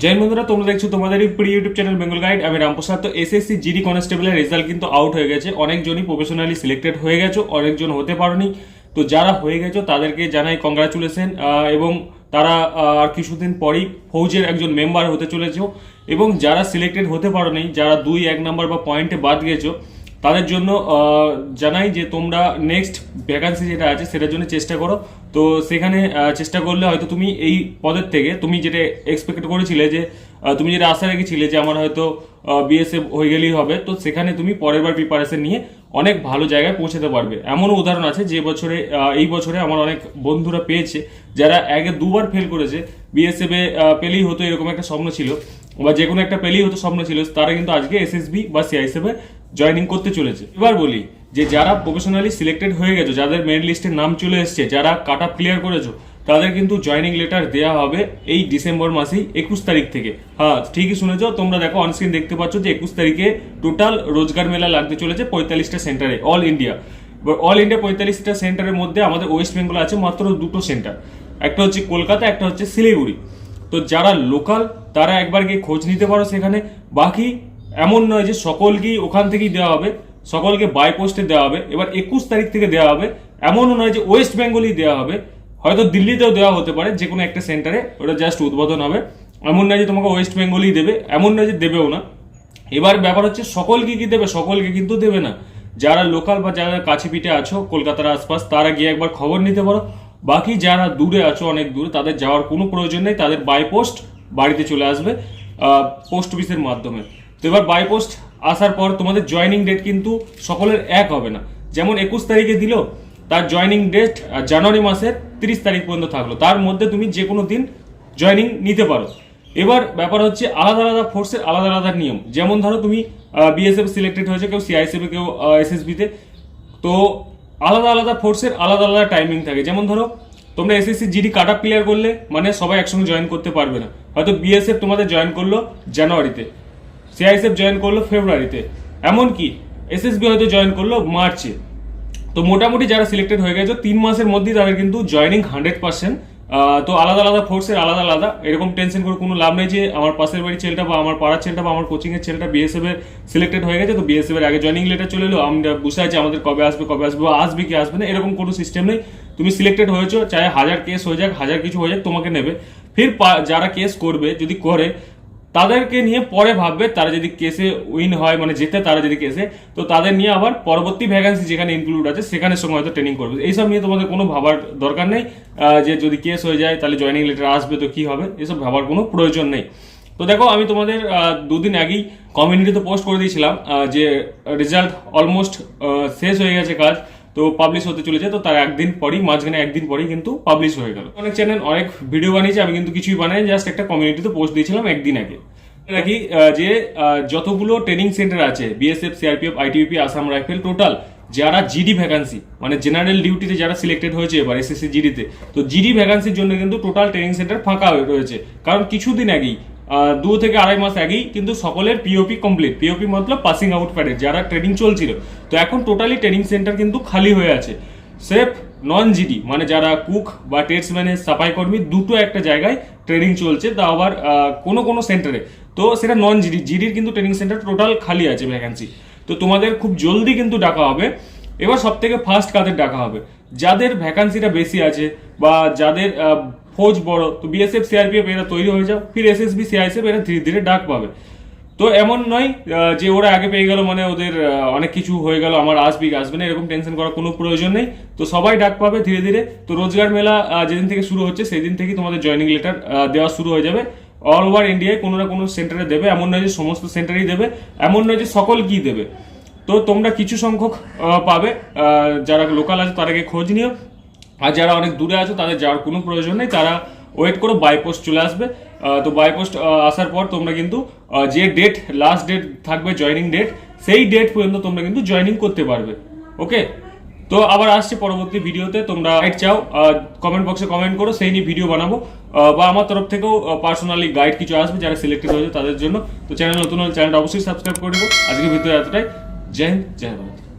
জয় বন্ধুরা, তোমরা দেখছ তোমাদের এই প্রিয় ইউটিউব চ্যানেল বেঙ্গল গাইড আমি রামপ্রসাদ। তো এসএসসি জিডি কনস্টেবলের রেজাল্ট কিন্তু আউট হয়ে গেছে। অনেকজনই প্রফেশনালি সিলেক্টেড হয়ে গেছো, অনেকজন হতে পারোনি। তো যারা হয়ে গেছো, তাদেরকে জানাই কংগ্রাচুলেশন এবং তারা আর কিছুদিন পরেই ফৌজের একজন মেম্বার হতে চলেছো। এবং যারা সিলেক্টেড হতে পারোনি, যারা দুই, এক নাম্বার বা পয়েন্টে বাদ গেছো তাদের জন্য জানাই যে তোমরা নেক্সট ভ্যাকান্সি যেটা আছে সেটার জন্য চেষ্টা করো। তো সেখানে চেষ্টা করলে হয়তো তুমি এই পদের থেকে, তুমি যেটা এক্সপেক্ট করেছিলে যে তুমি যেটা আশা রেখেছিলে যে আমার হয়তো বিএসএফ হয়ে গেলেই হবে, তো সেখানে তুমি পরের বার প্রিপারেশন নিয়ে অনেক ভালো জায়গায় পৌঁছাতে পারবে। এমনও উদাহরণ আছে যে বছরে এই বছরে আমার অনেক বন্ধুরা পেয়েছে, যারা আগে দুবার ফেল করেছে। বিএসএফ পেলেই হতো এরকম একটা স্বপ্ন ছিল, বা যে কোনো একটা পেলেই হতো স্বপ্ন ছিল, তারা কিন্তু আজকে এসএসবি বা সিআইএসএফ এ জয়েনিং করতে চলেছে। এবার বলি যে যারা প্রফেশনালি সিলেক্টেড হয়ে গেছো, যাদের মেরিট লিস্টের নাম চলে এসছে, যারা কাট আপ ক্লিয়ার করেছ, তাদের কিন্তু জয়েনিং লেটার দেওয়া হবে এই ডিসেম্বর মাসেই, একুশ তারিখ থেকে। হ্যাঁ ঠিকই শুনেছো, তোমরা দেখো অনস্ক্রিন দেখতে পাচ্ছ যে একুশ তারিখে টোটাল রোজগার মেলা লাগতে চলেছে পঁয়তাল্লিশটা সেন্টারে অল ইন্ডিয়া এবার অল ইন্ডিয়া পঁয়তাল্লিশটা সেন্টারের মধ্যে আমাদের ওয়েস্ট বেঙ্গল আছে মাত্র দুটো সেন্টার একটা হচ্ছে কলকাতা, একটা হচ্ছে শিলিগুড়ি। তো যারা লোকাল তারা একবার গিয়ে খোঁজ নিতে পারো সেখানে। বাকি এমন নয় যে সকলকেই ওখান থেকেই দেওয়া হবে, সকলকে বাই পোস্টে দেওয়া হবে, এবার একুশ তারিখ থেকে দেওয়া হবে। এমনও নয় যে ওয়েস্ট বেঙ্গলই দেওয়া হবে, হয়তো দিল্লিতেও দেওয়া হতে পারে, যে কোনো একটা সেন্টারে ওটা জাস্ট উদ্বোধন হবে। এমন নয় যে তোমাকে ওয়েস্ট বেঙ্গলই দেবে, এমন নয় যে দেবেও না। এবার ব্যাপার হচ্ছে সকলকে কি দেবে, সকলকে কিন্তু দেবে না। যারা লোকাল বা যারা কাছে পিঠে আছো, কলকাতার আশপাশ, তারা গিয়ে একবার খবর নিতে পারো। বাকি যারা দূরে আছো, অনেক দূরে, তাদের যাওয়ার কোনো প্রয়োজন নেই, তাদের বাই পোস্ট বাড়িতে চলে আসবে পোস্ট অফিসের মাধ্যমে। তো এবার বাই পোস্ট আসার পর তোমাদের জয়নিং ডেট কিন্তু সকলের এক হবে না। যেমন একুশ তারিখে দিল, তার জয়নিং ডেট জানুয়ারি মাসের তিরিশ তারিখ পর্যন্ত থাকল। তার মধ্যে তুমি যে কোনো দিন জয়নিং নিতে পারো। এবার ব্যাপার হচ্ছে আলাদা আলাদা ফোর্সের আলাদা আলাদা নিয়ম। যেমন ধরো তুমি বিএসএফ সিলেক্টেড হয়েছে, কেউ সিআইএসএফ কেউ এসএসবিতে তো। আলাদা আলাদা ফোর্সের আলাদা আলাদা টাইমিং থাকে। যেমন ধরো, তোমরা এসএসসি জিডি কাট ক্লিয়ার করলে মানে সবাই একসঙ্গে জয়েন করতে পারবে না। হয়তো বিএসএফ তোমাদের জয়েন করল জানুয়ারিতে। সিআইএসএফ জয়েন করল ফেব্রুয়ারিতে। এমনকি এসএসবি হয়তো জয়েন করল মার্চে। তো মোটামুটি যারা সিলেক্টেড হয়ে গেছে, তিন মাসের মধ্যেই তাদের কিন্তু জয়নিং হান্ড্রেড পার্সেন্ট। তো আলাদা আলাদা ফোর্সের আলাদা আলাদা। এরকম টেনশন করে কোনো লাভ নেই যে আমার পাশের বাড়ির ছেলেটা বা আমার পাড়ার ছেলেটা বা আমার কোচিংয়ের ছেলেটা বিএসএফ এর সিলেক্টেড হয়ে গেছে, তো বিএসএফ এর আগে জয়নিং লেটার চলে এলো। আমরা বুঝতে আছি আমাদের কবে আসবে কবে আসবে বা আসবে কি আসবে না, এরকম কোনো সিস্টেম নেই। তুমি সিলেক্টেড হয়েছো চাहे হাজার কেস হয়ে যাক, হাজার কিছু হয়ে যাক, তোমাকে নেবে। ফির যারা কেস করবে, যদি করে তাদেরকে নিয়ে পরে ভাববে তারা যদি কেসে উইন হয় মানে জেতে তারা যদি কেসে তো তাদের নিয়ে আবার পরবর্তী ভ্যাকান্সি যেখানে ইনক্লুড আছে, সেখানে সঙ্গে হয়তো ট্রেনিং করবে। এইসব নিয়ে তোমাদের কোনো ভাবার দরকার নেই যে যদি কেস হয়ে যায়, তাহলে জয়নিং লেটার আসবে তো কি হবে? এসব ভাবার কোনো প্রয়োজন নেই। তো দেখো, আমি তোমাদের দুদিন আগেই কমিউনিটিতে পোস্ট করে দিয়েছিলাম যে রেজাল্ট অলমোস্ট শেষ হয়ে গেছে কাজ। তো পাবলিশ হতে চলেছে তো তার একদিন পরই মাঝখানে একদিন পরেই কিন্তু পাবলিশ হয়ে গেল। অনেক চ্যানেল অনেক ভিডিও বানিয়েছে আমি কিন্তু কিছুই বানাই জাস্ট একটা কমিউনিটিতে পোস্ট দিয়েছিলাম একদিন আগে। আহ, যে যতগুলো ট্রেনিং সেন্টার আছে BSF CRPF ITBP Assam rifle total যারা জিডি ভ্যাকান্সি মানে জেনারেল ডিউটিতে যারা সিলেক্টেড হয়েছে এবার এসএসসি জিডিতে তো জিডি ভ্যাকান্সির জন্য কিন্তু টোটাল ট্রেনিং সেন্টার ফাঁকা হয়ে রয়েছে। কারণ কিছুদিন আগেই দু থেকে আড়াই মাস আগেই কিন্তু সকলের পিওপি কমপ্লিট পিওপি মতলব পাসিং আউট প্যাডে যারা ট্রেনিং চলছিল। তো এখন টোটালি ট্রেনিং সেন্টার কিন্তু খালি হয়ে আছে। সেফ নন জিডি মানে যারা কুক বা টেটসম্যানের সাফাই কর্মী, দুটো একটা জায়গায় ট্রেনিং চলছে। তা আবার কোনো কোনো সেন্টারে তো সেটা নন জিডি জিডির কিন্তু ট্রেনিং সেন্টার টোটাল খালি আছে ভ্যাকান্সি তো তোমাদের খুব জলদি কিন্তু ডাকা হবে। এবার সব থেকে ফার্স্ট কাদের ডাকা হবে? যাদের ভ্যাকান্সিটা বেশি আছে বা যাদের ফৌজ বড়। তো বিএসএফ সিআরপিএফ এরা তৈরি হয়ে যাও। ফির এসএসবি সিআইএসএফ এরা ধীরে ধীরে ডাক পাবে। তো এমন নয় যে ওরা আগে পেয়ে গেল মানে ওদের অনেক কিছু হয়ে গেল, আমার আসবি আসবে না, এরকম টেনশন করার কোনো প্রয়োজন নেই। তো সবাই ডাক পাবে ধীরে ধীরে। তো রোজগার মেলা যেদিন থেকে শুরু হচ্ছে সেই দিন থেকেই তোমাদের জয়নিং লেটার দেওয়া শুরু হয়ে যাবে। অল ওভার ইন্ডিয়ায় কোনো না কোনো সেন্টারে দেবে। এমন নয় যে সমস্ত সেন্টারেই দেবে। এমন নয় যে সকল কি দেবে। তো তোমরা কিছু সংখ্যক পাবে। যারা লোকাল আছে তাদেরকে খোঁজ নিও। আর যারা অনেক দূরে আছে, তাদের যাওয়ার কোনো প্রয়োজন নেই। তারা ওয়েট করো বাই পোস্ট চলে আসবে। তো বাই পোস্ট আসার পর তোমরা কিন্তু যে ডেট লাস্ট ডেট থাকবে জয়নিং ডেট সেই ডেট পর্যন্ত তোমরা কিন্তু জয়নিং করতে পারবে। ওকে তো আবার আসছে পরবর্তী ভিডিওতে তোমরা গাইড চাও কমেন্ট বক্সে কমেন্ট করো, সেই নিয়ে ভিডিও বানাবো। বা আমার তরফ থেকেও পার্সোনালি গাইড কিছু আসবে যারা সিলেক্টেড হয়েছে তাদের জন্য। তো চ্যানেল নতুন হলে চ্যানেলটা অবশ্যই সাবস্ক্রাইব করে দেবো আজকে ভিডিও এতটাই। জয় হিন্দ, জয় ভারত।